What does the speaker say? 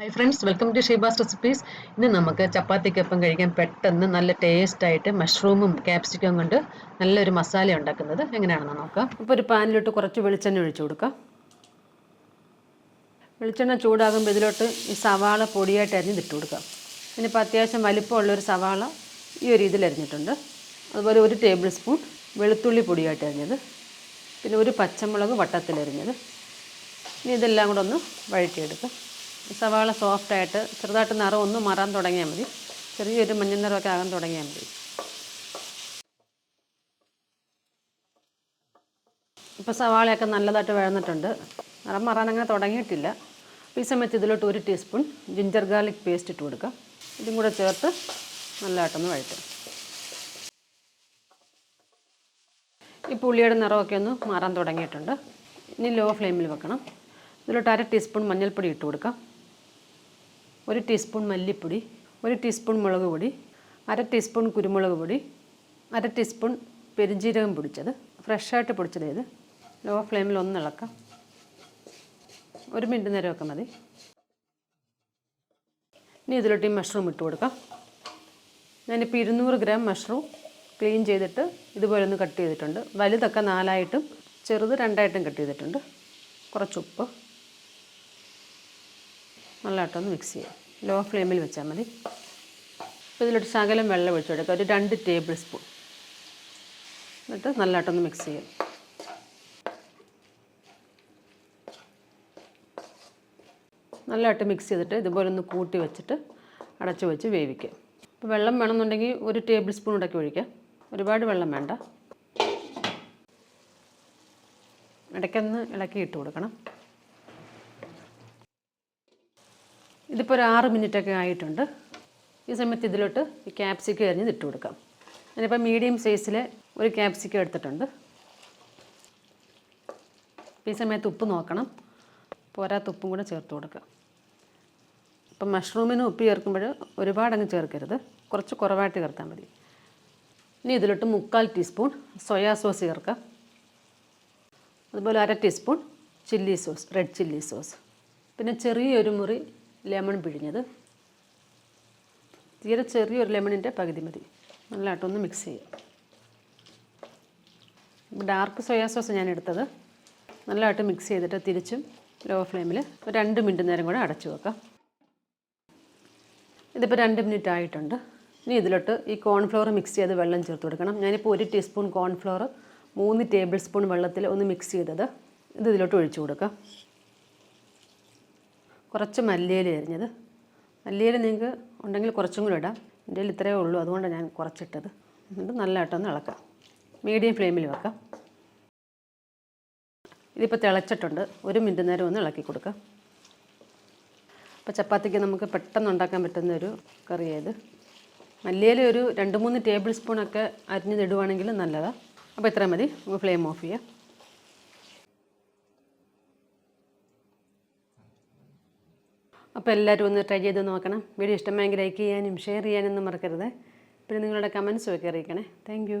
Hi friends welcome to Sheeba's recipes ഇന്ന് നമുക്ക് ചപ്പാത്തിക്കൊപ്പം കഴിക്കാൻ പെട്ടെന്ന് നല്ല ടേസ്റ്റ് ആയിട്ട് മഷ്റൂമും ക്യാപ്സിക്കം കൊണ്ട് നല്ലൊരു മസാല ഉണ്ടാക്കുന്നത് എങ്ങനെയാണെന്ന് നോക്കാം. ഇപ്പോൾ ഒരു പാനിലോട്ട് കുറച്ച് വെളിച്ചെണ്ണ ഒഴിച്ചു കൊടുക്കാം. വെളിച്ചെണ്ണ ചൂടാകുമ്പോൾ ഇതിലോട്ട് ഈ സവാള പൊടിയായിട്ട് അരിഞ്ഞിട്ട് കൊടുക്കാം. ഇനിയിപ്പോൾ അത്യാവശ്യം വലിപ്പമുള്ളൊരു സവാള ഈ ഒരു രീതിയിൽ അരിഞ്ഞിട്ടുണ്ട്. അതുപോലെ ഒരു ടേബിൾ സ്പൂൺ വെളുത്തുള്ളി പൊടിയായിട്ട് അരിഞ്ഞത്. പിന്നെ ഒരു പച്ചമുളക് വട്ടത്തിൽ അരിഞ്ഞത്. ഇനി ഇതെല്ലാം കൂടെ ഒന്ന് വഴറ്റിയെടുക്കാം. സവാള സോഫ്റ്റായിട്ട് ചെറുതായിട്ട് നിറം ഒന്ന് മാറാൻ തുടങ്ങിയാൽ മതി. ചെറിയൊരു മഞ്ഞ നിറമൊക്കെ ആകാൻ തുടങ്ങിയാൽ മതി. ഇപ്പോൾ സവാളയൊക്കെ നല്ലതായിട്ട് വഴന്നിട്ടുണ്ട്. നിറം മാറാൻ അങ്ങനെ തുടങ്ങിയിട്ടില്ല. ഈ സമയത്ത് ഇതിലോട്ട് ഒരു ടീസ്പൂൺ ജിഞ്ചർ ഗാർലിക് പേസ്റ്റ് ഇട്ട് കൊടുക്കാം. ഇതും കൂടെ ചേർത്ത് നല്ലതായിട്ടൊന്ന് വഴറ്റും. ഈ പുളിയുടെ നിറമൊക്കെ ഒന്ന് മാറാൻ തുടങ്ങിയിട്ടുണ്ട്. ഇനി ലോ ഫ്ലെയിമിൽ വെക്കണം. ഇതിലോട്ട് അര ടീസ്പൂൺ മഞ്ഞൾപ്പൊടി ഇട്ട് കൊടുക്കാം. ഒരു ടീസ്പൂൺ മല്ലിപ്പൊടി ഒരു ടീസ്പൂൺ മുളക് പൊടി അര ടീസ്പൂൺ കുരുമുളക് പൊടി അര ടീസ്പൂൺ പെരുംജീരകം പൊടിച്ചത് ഫ്രഷായിട്ട് പൊടിച്ചത് ഇത് ലോ ഫ്ലെയിമിൽ ഒന്ന് ഇളക്കാം. ഒരു മിനിറ്റ് നേരമൊക്കെ മതി. ഇനി ഇതിലോട്ട് ഈ മഷ്റൂം ഇട്ട് കൊടുക്കാം. ഞാനിപ്പോൾ ഇരുന്നൂറ് ഗ്രാം മഷ്റൂം ക്ലീൻ ചെയ്തിട്ട് ഇതുപോലെ ഒന്ന് കട്ട് ചെയ്തിട്ടുണ്ട്. വലുതൊക്കെ നാലായിട്ടും ചെറുത് രണ്ടായിട്ടും കട്ട് ചെയ്തിട്ടുണ്ട്. കുറച്ച് ഉപ്പ്. നല്ലതായിട്ടൊന്ന് മിക്സ് ചെയ്യാം. ലോ ഫ്ലെയിമിൽ വെച്ചാൽ മതി. അപ്പോൾ ഇതിലൊരു ശകലം വെള്ളം ഒഴിച്ചു കൊടുക്കുക. ഒരു രണ്ട് ടേബിൾ സ്പൂൺ. എന്നിട്ട് നല്ലതായിട്ടൊന്ന് മിക്സ് ചെയ്യാം നല്ലതായിട്ട് മിക്സ് ചെയ്തിട്ട് ഇതുപോലെ ഒന്ന് കൂട്ടി വെച്ചിട്ട് അടച്ചു വെച്ച് വേവിക്കുക. ഇപ്പോൾ വെള്ളം വേണമെന്നുണ്ടെങ്കിൽ ഒരു ടേബിൾ സ്പൂൺ ഇടയ്ക്ക് ഒഴിക്കുക. ഒരുപാട് വെള്ളം വേണ്ട. ഇടയ്ക്കൊന്ന് ഇളക്കി ഇട്ട് കൊടുക്കണം. ഇതിപ്പോൾ ഒരു ആറ് മിനിറ്റൊക്കെ ആയിട്ടുണ്ട്. ഈ സമയത്ത് ഇതിലോട്ട് ഈ ക്യാപ്സിക്കം എറിഞ്ഞ് ഇട്ട് കൊടുക്കാം. ഞാനിപ്പോൾ മീഡിയം സൈസിൽ ഒരു ക്യാപ്സിക്കം എടുത്തിട്ടുണ്ട്. ഈ സമയത്ത് ഉപ്പ് നോക്കണം. പോരാത്ത ഉപ്പും കൂടെ ചേർത്ത് കൊടുക്കുക ഇപ്പം മഷ്റൂമിന് ഉപ്പ് ചേർക്കുമ്പോൾ ഒരുപാട് അങ്ങ് ചേർക്കരുത്. കുറച്ച് കുറവായിട്ട് ചേർത്താൽ മതി. ഇനി ഇതിലോട്ട് മുക്കാൽ ടീസ്പൂൺ സോയാ സോസ് ചേർക്കാം. അതുപോലെ അര teaspoon chilli sauce red chilli sauce പിന്നെ ചെറിയൊരു മുറി ലെമൺ പിഴിഞ്ഞത്. തീരെ ചെറിയൊരു ലെമണിന്റെ പകുതി മതി. നല്ലതായിട്ടൊന്ന് മിക്സ് ചെയ്യാം ഡാർക്ക് സോയാ സോസ് ഞാൻ എടുത്തത്. നല്ലതായിട്ട് മിക്സ് ചെയ്തിട്ട് തിരിച്ചും ലോ ഫ്ലെയിമിൽ ഒരു രണ്ട് മിനിറ്റ് നേരം കൂടെ അടച്ചു വെക്കാം. ഇതിപ്പോൾ രണ്ട് മിനിറ്റ് ആയിട്ടുണ്ട്. ഇനി ഇതിലോട്ട് ഈ കോൺഫ്ലോർ മിക്സ് ചെയ്ത് വെള്ളം ചേർത്ത് കൊടുക്കണം. ഞാനിപ്പോൾ ഒരു ടീസ്പൂൺ കോൺഫ്ലവർ മൂന്ന് ടേബിൾ സ്പൂൺ വെള്ളത്തിൽ ഒന്ന് മിക്സ് ചെയ്തത്. ഇത് ഇതിലോട്ട് ഒഴിച്ചു കൊടുക്കാം. കുറച്ച് മല്ലിയില എരിഞ്ഞത്. മല്ലിയില നിങ്ങൾക്ക് ഉണ്ടെങ്കിൽ കുറച്ചും കൂടി ഇടാം. എന്റെ ഇത്രയേ ഉള്ളൂ. അതുകൊണ്ടാണ് ഞാൻ കുറച്ചിട്ടത്. എന്നിട്ട് നല്ലതായിട്ടൊന്ന് ഇളക്കാം. മീഡിയം ഫ്ലെയിമിൽ വെക്കാം. ഇതിപ്പോൾ തിളച്ചിട്ടുണ്ട്. ഒരു മിനിറ്റ് നേരം ഒന്ന് ഇളക്കി കൊടുക്കാം. അപ്പോൾ ചപ്പാത്തിക്ക് നമുക്ക് പെട്ടെന്ന് ഉണ്ടാക്കാൻ പറ്റുന്ന ഒരു കറിയായത്. മല്ലിയില ഒരു രണ്ട് മൂന്ന് ടേബിൾ സ്പൂണൊക്കെ അരിഞ്ഞിടുവാണെങ്കിൽ നല്ലതാണ്. അപ്പോൾ ഇത്ര മതി. നമുക്ക് ഫ്ലെയിം ഓഫ് ചെയ്യാം. അപ്പോൾ എല്ലാവരും ഒന്ന് ട്രൈ ചെയ്ത് നോക്കണം. വീഡിയോ ഇഷ്ടമായെങ്കിൽ ലൈക്ക് ചെയ്യാനും ഷെയർ ചെയ്യാനൊന്നും മറക്കരുത്. പിന്നെ നിങ്ങളുടെ കമൻസും ഒക്കെ അറിയിക്കണേ. താങ്ക്